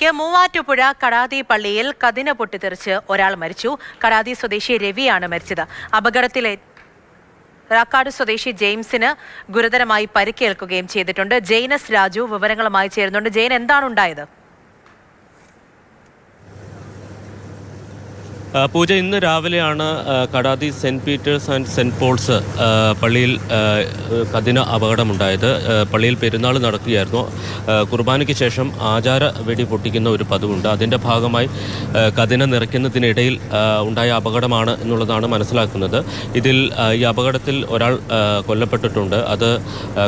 മൂവാറ്റുപുഴ കടാതി പള്ളിയിൽ കതിന പൊട്ടിത്തെറിച്ച് ഒരാൾ മരിച്ചു. കടാതി സ്വദേശി രവിയാണ് മരിച്ചത്. അപകടത്തിലെ റാക്കാട് സ്വദേശി ജെയിംസിന് ഗുരുതരമായി പരിക്കേൽക്കുകയും ചെയ്തിട്ടുണ്ട്. ജെയിനസ് രാജു വിവരങ്ങളുമായി ചേരുന്നുണ്ട്. ജെയിൻ എന്താണ് ഉണ്ടായത്? പൂജ ഇന്ന് രാവിലെയാണ് Kadathy saint Peter's and saint Paul's പള്ളിയിൽ കതിന അപകടമുണ്ടായത്. പള്ളിയിൽ പെരുന്നാൾ നടക്കുകയായിരുന്നു. കുർബാനയ്ക്ക് ശേഷം ആചാര വെടി പൊട്ടിക്കുന്ന ഒരു പതിവുണ്ട്. അതിന്റെ ഭാഗമായി കതിന നിറയ്ക്കുന്നതിനിടയിൽ ഉണ്ടായ അപകടമാണ് എന്നുള്ളതാണ് മനസ്സിലാക്കുന്നത്. ഇതിൽ ഈ അപകടത്തിൽ ഒരാൾ കൊല്ലപ്പെട്ടിട്ടുണ്ട്. അത്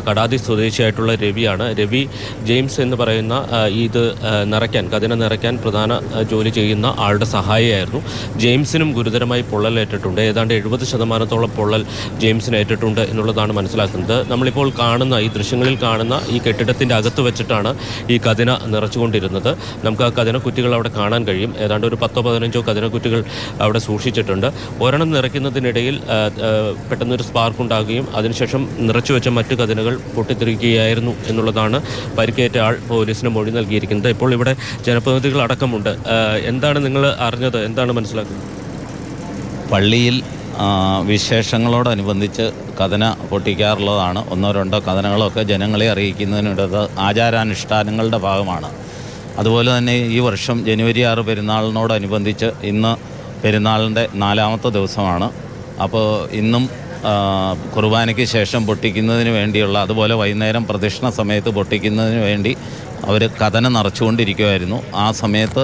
കടാതി സ്വദേശിയായിട്ടുള്ള രവിയാണ്. രവി ജെയിംസ് എന്ന് പറയുന്ന ഇത് നിറയ്ക്കാൻ കതിന നിറയ്ക്കാൻ പ്രധാന ജോലി ചെയ്യുന്ന ആളുടെ സഹായിയായിരുന്നു. ജെയിംസിനും ഗുരുതരമായി പൊള്ളലേറ്റിട്ടുണ്ട്. ഏതാണ്ട് എഴുപത് ശതമാനത്തോളം പൊള്ളൽ ജെയിംസിന് ഏറ്റിട്ടുണ്ട് എന്നുള്ളതാണ് മനസ്സിലാക്കുന്നത്. നമ്മളിപ്പോൾ കാണുന്ന ഈ ദൃശ്യങ്ങളിൽ കാണുന്ന ഈ കെട്ടിടത്തിന്റെ അകത്ത് വെച്ചിട്ടാണ് ഈ കതിന നിറച്ചുകൊണ്ടിരുന്നത്. നമുക്ക് ആ കഥന കുറ്റികൾ അവിടെ കാണാൻ കഴിയും. ഏതാണ്ട് ഒരു പത്തോ പതിനഞ്ചോ കഥന കുറ്റികൾ അവിടെ സൂക്ഷിച്ചിട്ടുണ്ട്. ഒരെണ്ണം നിറയ്ക്കുന്നതിനിടയിൽ പെട്ടെന്നൊരു സ്പാർക്ക് ഉണ്ടാകുകയും അതിനുശേഷം നിറച്ചു വെച്ച മറ്റു കതിനകൾ പൊട്ടിത്തെറിക്കുകയായിരുന്നു എന്നുള്ളതാണ് പരിക്കേറ്റ ആൾ പോലീസിന് മൊഴി നൽകിയിരിക്കുന്നത്. ഇപ്പോൾ ഇവിടെ ജനപ്രതിനിധികൾ അടക്കമുണ്ട്. എന്താണ് നിങ്ങൾ അറിഞ്ഞത്? എന്താണ് മനസ്സിലാക്കുന്നത്? പള്ളിയിൽ വിശേഷങ്ങളോടനുബന്ധിച്ച് കഥന പൊട്ടിക്കാറുള്ളതാണ്. ഒന്നോ രണ്ടോ കഥനങ്ങളൊക്കെ ജനങ്ങളെ അറിയിക്കുന്നതിനിടത്ത് ആചാരാനുഷ്ഠാനങ്ങളുടെ ഭാഗമാണ്. അതുപോലെ തന്നെ ഈ വർഷം ജനുവരി ആറ് പെരുന്നാളിനോടനുബന്ധിച്ച് ഇന്ന് പെരുന്നാളിന്റെ നാലാമത്തെ ദിവസമാണ്. അപ്പോൾ ഇന്നും കുർബാനയ്ക്ക് ശേഷം പൊട്ടിക്കുന്നതിന് വേണ്ടിയുള്ള അതുപോലെ വൈകുന്നേരം പ്രദക്ഷിണ സമയത്ത് പൊട്ടിക്കുന്നതിന് വേണ്ടി അവർ കഥന നിറച്ചുകൊണ്ടിരിക്കുമായിരുന്നു ആ സമയത്ത്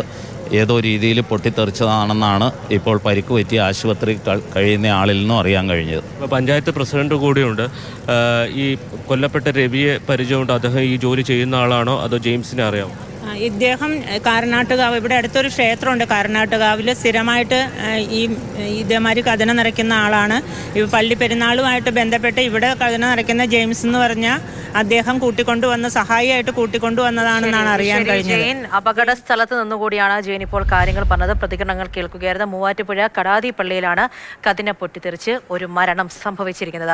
ഏതോ രീതിയിൽ പൊട്ടിത്തെറിച്ചതാണെന്നാണ് ഇപ്പോൾ പരിക്ക് പറ്റിയ ആശുപത്രി കഴിയുന്ന ആളിൽ നിന്നും അറിയാൻ കഴിഞ്ഞത്. പഞ്ചായത്ത് പ്രസിഡന്റ് കൂടിയുണ്ട്. ഈ കൊല്ലപ്പെട്ട രവിയെ പരിചയമുണ്ട്. അദ്ദേഹം ഈ ജോലി ചെയ്യുന്ന ആളാണോ? അതോ ജെയിംസിനെ അറിയാമോ? ഇദ്ദേഹം കാരനാട്ടുകാവ് ഇവിടെ അടുത്തൊരു ക്ഷേത്രമുണ്ട് കാരനാട്ടുകാവിൽ സ്ഥിരമായിട്ട് ഈ ഇതേമാതിരി കഥന നിറയ്ക്കുന്ന ആളാണ്. ഇവ പള്ളി പെരുന്നാളുമായിട്ട് ബന്ധപ്പെട്ട് ഇവിടെ കഥന നിറയ്ക്കുന്ന ജെയിംസ് എന്ന് പറഞ്ഞാൽ അദ്ദേഹം കൂട്ടിക്കൊണ്ടുവന്ന സഹായിയായിട്ട് കൂട്ടിക്കൊണ്ടുവന്നതാണെന്നാണ് അറിയാൻ കഴിഞ്ഞത്. ജെയിൻ. അപകട സ്ഥലത്ത് നിന്നുകൂടിയാണ് ജെയിൻ ഇപ്പോൾ കാര്യങ്ങൾ പറഞ്ഞത്. പ്രതികരണങ്ങൾ കേൾക്കുകയായിരുന്നു. മൂവാറ്റുപുഴ കടാതി പള്ളിയിലാണ് കതിന പൊട്ടിത്തെറിച്ച് ഒരു മരണം സംഭവിച്ചിരിക്കുന്നത്.